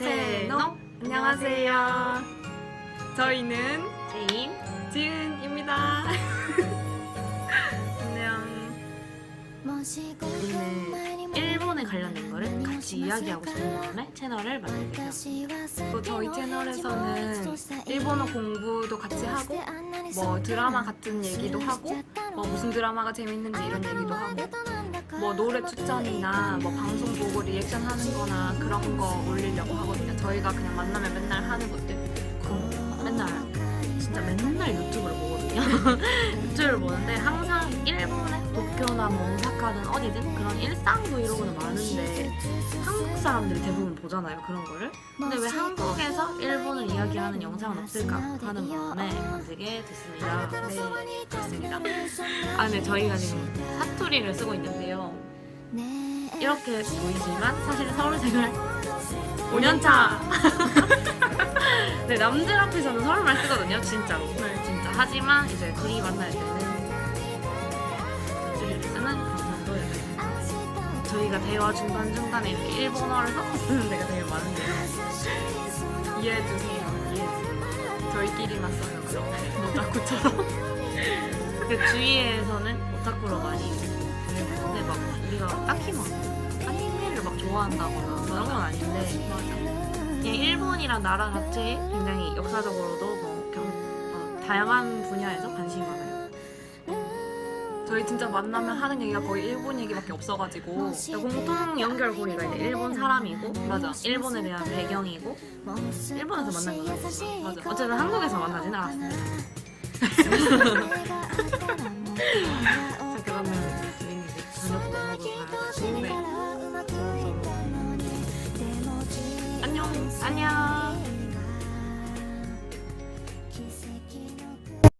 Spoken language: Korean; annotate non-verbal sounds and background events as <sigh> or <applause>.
세노 안녕하세요. 저희는 제임 지은입니다. 안녕. 우리는 일본에 관련된 거를 같이 이야기하고 싶은 마음에 채널을 만들게 되었습니다. 또 저희 채널에서는 일본어 공부도 같이 하고 뭐 드라마 같은 얘기도 하고 뭐 무슨 드라마가 재밌는지 이런 얘기도 하고 뭐 노래 추천이나 뭐 방송 보고 리액션 하는 거나 그런 거 올리려고 하거든요. 저희가 그냥 만나면 맨날 하는 것들. 그 맨날 진짜 맨날 유튜브를 보거든요. <laughs> 유튜브를 보는데 항상 일본의 도쿄나 뭐 오사카든 어디든 그런 일상 한국 사람들이 대부분 보잖아요 그런 거를. 근데 왜 한국에서 일본을 이야기하는 영상은 없을까 하는 마음에 만들게 됐습니다. 네, 그렇습니다. 아, 네, 저희가 지금 사투리를 쓰고 있는데요. 이렇게 보이지만 사실 서울 생활 5년차. <laughs> 네, 남들 앞에서는 서울말 쓰거든요, 진짜로. 네. 진짜. 하지만 이제 둘이 만날 때는 저희가 대화 중간중간에 이렇게 일본어를 쓰는 데가 되게 많은데요. 이해해주세요. 이해해주세요. 저희끼리만 써요. 그럼 오타쿠처럼. 그 주위에서는 오타쿠로 많이 보는데 막 우리가 딱히 막 아니메를 막 좋아한다거나 그런 건 아닌데 그냥 일본이란 나라 자체에 굉장히 역사적으로도 뭐 경- 어, 다양한 분야에서 관심이 많아요. 저희 진짜 만나면 하는 얘기가 거의 일본 얘기밖에 없어가지고 공통 연결고리가 이제 일본 사람이고 맞아 일본에 대한 배경이고 일본에서 만난 거죠. 맞아. 어쨌든 한국에서 만나진 않았습니다. 자 <laughs> 그러면 저희는 이제 저녁도 먹으러 가야 되고 네. 안녕. 안녕.